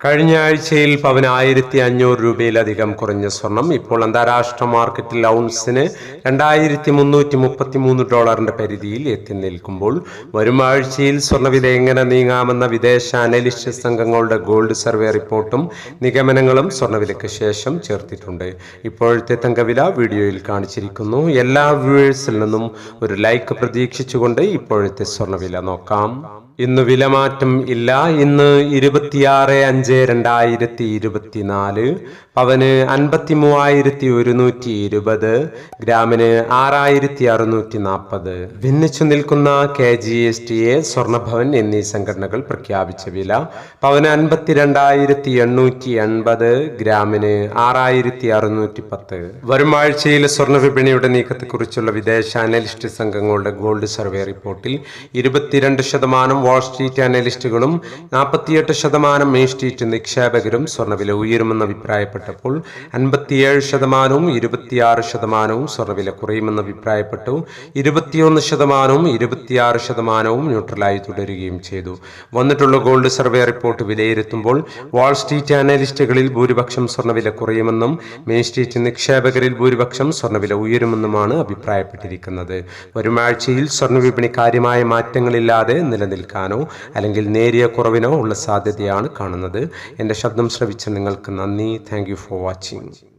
കഴിഞ്ഞ ആഴ്ചയിൽ പവനായിരത്തി അഞ്ഞൂറ് രൂപയിലധികം കുറഞ്ഞ സ്വർണം ഇപ്പോൾ അന്താരാഷ്ട്ര മാർക്കറ്റിൽ ഔൺസിന് രണ്ടായിരത്തി മുന്നൂറ്റി മുപ്പത്തി മൂന്ന് ഡോളറിന്റെ പരിധിയിൽ എത്തി നിൽക്കുമ്പോൾ വരും ആഴ്ചയിൽ സ്വർണവില എങ്ങനെ നീങ്ങാമെന്ന വിദേശ അനലിസ്റ്റ് സംഘങ്ങളുടെ ഗോൾഡ് സർവേ റിപ്പോർട്ടും നിഗമനങ്ങളും സ്വർണവിലയ്ക്ക് ശേഷം ചേർത്തിട്ടുണ്ട്. ഇപ്പോഴത്തെ തങ്കവില വീഡിയോയിൽ കാണിച്ചിരിക്കുന്നു. എല്ലാ വ്യൂവേഴ്സിൽ നിന്നും ഒരു ലൈക്ക് പ്രതീക്ഷിച്ചുകൊണ്ട് ഇപ്പോഴത്തെ സ്വർണവില നോക്കാം. ഇന്ന് വിലമാറ്റം ഇല്ല. ഇന്ന് ഇരുപത്തിയാറ് അഞ്ച് രണ്ടായിരത്തി ഇരുപത്തിനാല്. പവന് അൻപത്തി മൂവായിരത്തി ഒരുന്നൂറ്റി ഇരുപത് ഗ്രാമിന് ആറായിരത്തി അറുന്നൂറ്റി നാൽപ്പത് ഭിന്നിച്ചു നിൽക്കുന്ന K G S T A Swarnabhavan എന്നീ സംഘടനകൾ പ്രഖ്യാപിച്ച വില പവന് അൻപത്തിരണ്ടായിരത്തി എണ്ണൂറ്റി എൺപത് ഗ്രാമിന് ആറായിരത്തി അറുന്നൂറ്റി പത്ത് വരും ആഴ്ചയിൽ സ്വർണ വിപണിയുടെ നീക്കത്തെക്കുറിച്ചുള്ള വിദേശ അനലിസ്റ്റ് സംഘങ്ങളുടെ ഗോൾഡ് സർവേ റിപ്പോർട്ടിൽ ഇരുപത്തിരണ്ട് ശതമാനം വാൾ സ്ട്രീറ്റ് അനലിസ്റ്റുകളും നാൽപ്പത്തിയെട്ട് ശതമാനം മെയിൻ സ്ട്രീറ്റ് നിക്ഷേപകരും സ്വർണവില ഉയരുമെന്ന് അഭിപ്രായപ്പെട്ടപ്പോൾ അൻപത്തിയേഴ് ശതമാനവും ഇരുപത്തിയാറ് ശതമാനവും സ്വർണവില കുറയുമെന്ന് അഭിപ്രായപ്പെട്ടു. ഇരുപത്തിയൊന്ന് ശതമാനവും ഇരുപത്തിയാറ് ശതമാനവും ന്യൂട്രലായി തുടരുകയും ചെയ്തു. വന്നിട്ടുള്ള ഗോൾഡ് സർവേ റിപ്പോർട്ട് വിലയിരുത്തുമ്പോൾ വാൾ സ്ട്രീറ്റ് അനലിസ്റ്റുകളിൽ ഭൂരിപക്ഷം സ്വർണവില കുറയുമെന്നും മെയിൻ സ്ട്രീറ്റ് നിക്ഷേപകരിൽ ഭൂരിപക്ഷം സ്വർണവില ഉയരുമെന്നുമാണ് അഭിപ്രായപ്പെട്ടിരിക്കുന്നത്. വരും ആഴ്ചയിൽ സ്വർണ വിപണി കാര്യമായ മാറ്റങ്ങളില്ലാതെ നിലനിൽക്കാനോ അല്ലെങ്കിൽ നേരിയ കുറവിനോ ഉള്ള സാധ്യതയാണ് കാണുന്നത്. എന്റെ ശബ്ദം ശ്രവിച്ച നിങ്ങൾക്ക് നന്ദി. Thank for watching